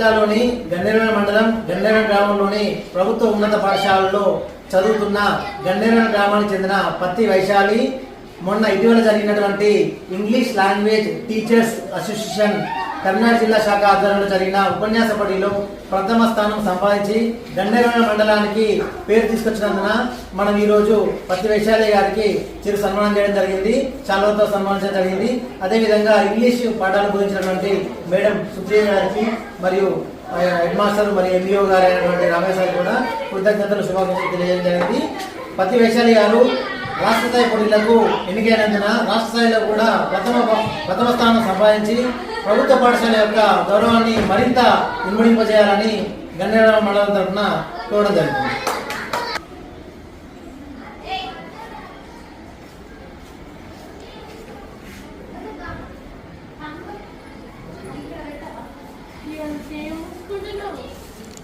జిల్లాలోని గన్నేరణ మండలం గన్నేరణ గ్రామంలోని ప్రభుత్వ ఉన్నత పాఠశాలలో చదువుతున్న గన్నేరణ గ్రామానికి చెందిన పత్తి వైశాలి మొన్న ఇటీవల జరిగినటువంటి English language teachers association Karnataka జిల్లా శాఖ ఆధ్వర్యంలో జరిగిన ఉపన్యాస పోటీలో ప్రథమ స్థానం సంపాదించి గండేరణ మండలానికి పేరు తీసుకొచ్చినందున మనం ఈరోజు పత్తి వైశాల్య గారికి చిరు సన్మానం చేయడం జరిగింది. చాలాతో సన్మానించడం జరిగింది. అదేవిధంగా ఇంగ్లీష్ పాఠాలు బోధించినటువంటి మేడం సుప్రియ గారికి మరియు హెడ్ మాస్టర్ మరియు ఎంఈఓ గారు అయినటువంటి రమేష్ కూడా కృతజ్ఞతలు శుభాకాంక్షలు తెలియజేయడం జరిగింది. పత్తి వైశాలి గారు రాష్ట్ర స్థాయి పోటీలకు ఎన్నికైనందున రాష్ట్ర స్థాయిలో కూడా ప్రథమ ప్రథమ స్థానం సంపాదించి ప్రభుత్వ పాఠశాల యొక్క గౌరవాన్ని మరింత ఇన్మడింపజేయాలని గన్నేర మండలం తరఫున కోరడం జరిగింది